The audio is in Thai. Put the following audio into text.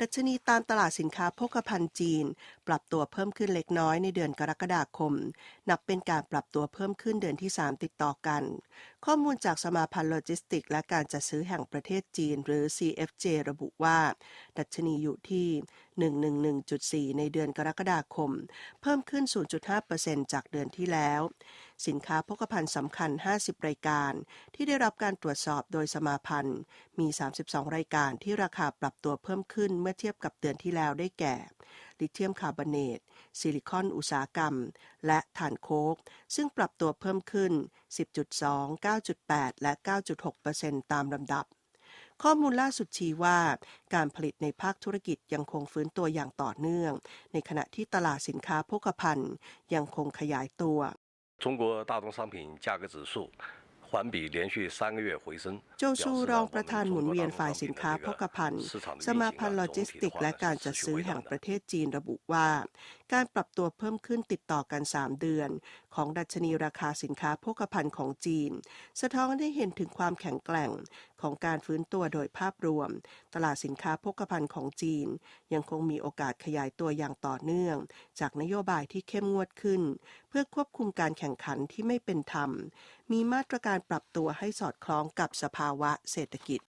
ดัชนีตามตลาดสินค้าโภคภัณฑ์จีน ปรับตัวเพิ่มขึ้นเล็กน้อยในเดือนกรกฎาคม นับเป็นการปรับตัวเพิ่มขึ้นเดือนที่ 3 ติดต่อกัน ข้อมูลจากสมาพันธ์โลจิสติก และการจัดซื้อแห่งประเทศจีน หรือ CFJ ระบุว่า ดัชนีอยู่ที่ 111.4 ในเดือนกรกฎาคม เพิ่มขึ้น 0.5%จากเดือนที่แล้ว สินค้าโภคภัณฑ์สำคัญ 50 รายการ ที่ได้รับการตรวจสอบโดยสมาพันธ์ มี 32 รายการที่ราคาปรับตัวเพิ่มขึ้นเมื่อเทียบกับเดือนที่แล้วได้แก่ ลิเธียมคาร์บอเนต ซิลิคอนอุตสาหกรรม และถ่านโคก ซึ่งปรับตัวเพิ่มขึ้น 10.2 9.8 และ 9.6%ตามลำดับข้อมูลล่าสุดชี้ว่าการผลิตในภาคธุรกิจยังคงฟื้นตัวอย่างต่อเนื่อง ในขณะที่ตลาดสินค้าโภคภัณฑ์ยังคงขยายตัว 中国大宗商品价格指数环比连续三个月回升。 โจชูรองประธานหมุนเวียนฝ่ายสินค้าโภคภัณฑ์ สมาพันธ์โลจิสติก และการจัดซื้อแห่งประเทศจีนระบุว่า การปรับตัวเพิ่มขึ้นติดต่อกัน 3 เดือน ของดัชนีราคาสินค้าโภคภัณฑ์ของจีน สะท้อนให้เห็นถึงความแข็งแกร่งของการฟื้นตัวโดยภาพรวม ตลาดสินค้าโภคภัณฑ์ของจีน ยังคงมีโอกาสขยายตัวอย่างต่อเนื่อง จากนโยบายที่เข้มงวดขึ้น เพื่อควบคุมการแข่งขันที่ไม่เป็นธรรม มีมาตรการปรับตัวให้สอดคล้องกับสภาวะเศรษฐกิจ